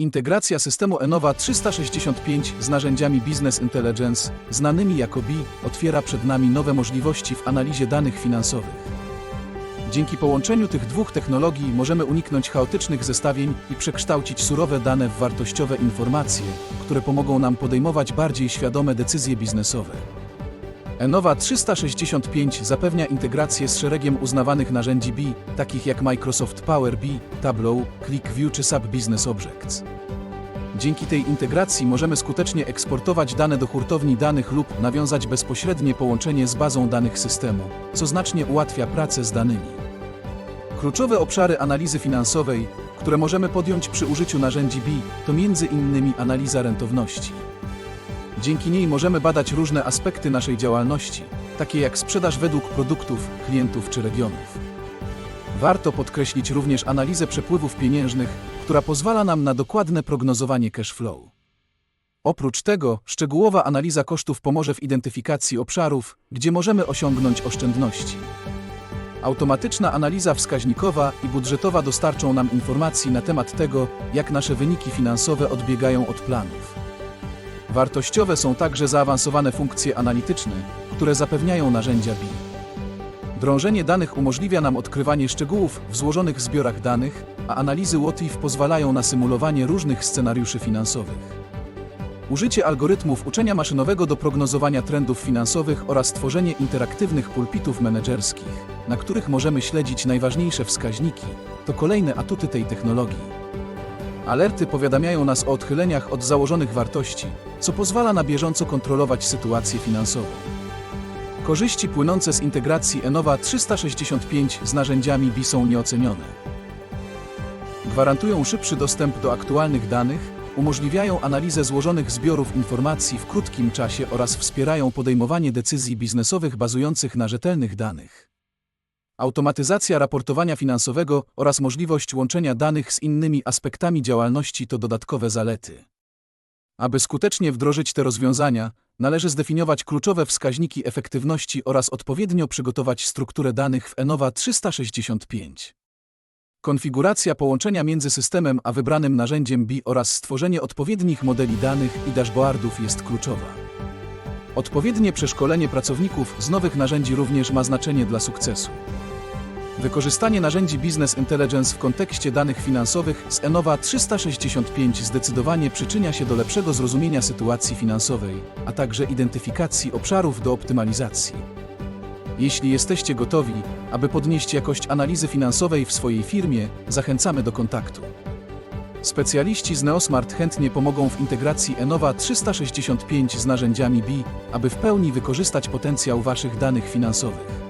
Integracja systemu Enova 365 z narzędziami Business Intelligence, znanymi jako BI, otwiera przed nami nowe możliwości w analizie danych finansowych. Dzięki połączeniu tych dwóch technologii możemy uniknąć chaotycznych zestawień i przekształcić surowe dane w wartościowe informacje, które pomogą nam podejmować bardziej świadome decyzje biznesowe. Enova 365 zapewnia integrację z szeregiem uznawanych narzędzi BI, takich jak Microsoft Power BI, Tableau, ClickView czy SAP Business Objects. Dzięki tej integracji możemy skutecznie eksportować dane do hurtowni danych lub nawiązać bezpośrednie połączenie z bazą danych systemu, co znacznie ułatwia pracę z danymi. Kluczowe obszary analizy finansowej, które możemy podjąć przy użyciu narzędzi BI, to m.in. analiza rentowności. Dzięki niej możemy badać różne aspekty naszej działalności, takie jak sprzedaż według produktów, klientów czy regionów. Warto podkreślić również analizę przepływów pieniężnych, która pozwala nam na dokładne prognozowanie cash flow. Oprócz tego, szczegółowa analiza kosztów pomoże w identyfikacji obszarów, gdzie możemy osiągnąć oszczędności. Automatyczna analiza wskaźnikowa i budżetowa dostarczą nam informacji na temat tego, jak nasze wyniki finansowe odbiegają od planów. Wartościowe są także zaawansowane funkcje analityczne, które zapewniają narzędzia BI. Drążenie danych umożliwia nam odkrywanie szczegółów w złożonych zbiorach danych, a analizy WOTIF pozwalają na symulowanie różnych scenariuszy finansowych. Użycie algorytmów uczenia maszynowego do prognozowania trendów finansowych oraz tworzenie interaktywnych pulpitów menedżerskich, na których możemy śledzić najważniejsze wskaźniki, to kolejne atuty tej technologii. Alerty powiadamiają nas o odchyleniach od założonych wartości, co pozwala na bieżąco kontrolować sytuację finansową. Korzyści płynące z integracji Enova 365 z narzędziami BI są nieocenione. Gwarantują szybszy dostęp do aktualnych danych, umożliwiają analizę złożonych zbiorów informacji w krótkim czasie oraz wspierają podejmowanie decyzji biznesowych bazujących na rzetelnych danych. Automatyzacja raportowania finansowego oraz możliwość łączenia danych z innymi aspektami działalności to dodatkowe zalety. Aby skutecznie wdrożyć te rozwiązania, należy zdefiniować kluczowe wskaźniki efektywności oraz odpowiednio przygotować strukturę danych w Enova 365. Konfiguracja połączenia między systemem a wybranym narzędziem BI oraz stworzenie odpowiednich modeli danych i dashboardów jest kluczowa. Odpowiednie przeszkolenie pracowników z nowych narzędzi również ma znaczenie dla sukcesu. Wykorzystanie narzędzi Business Intelligence w kontekście danych finansowych z Enova 365 zdecydowanie przyczynia się do lepszego zrozumienia sytuacji finansowej, a także identyfikacji obszarów do optymalizacji. Jeśli jesteście gotowi, aby podnieść jakość analizy finansowej w swojej firmie, zachęcamy do kontaktu. Specjaliści z Neosmart chętnie pomogą w integracji Enova 365 z narzędziami BI, aby w pełni wykorzystać potencjał Waszych danych finansowych.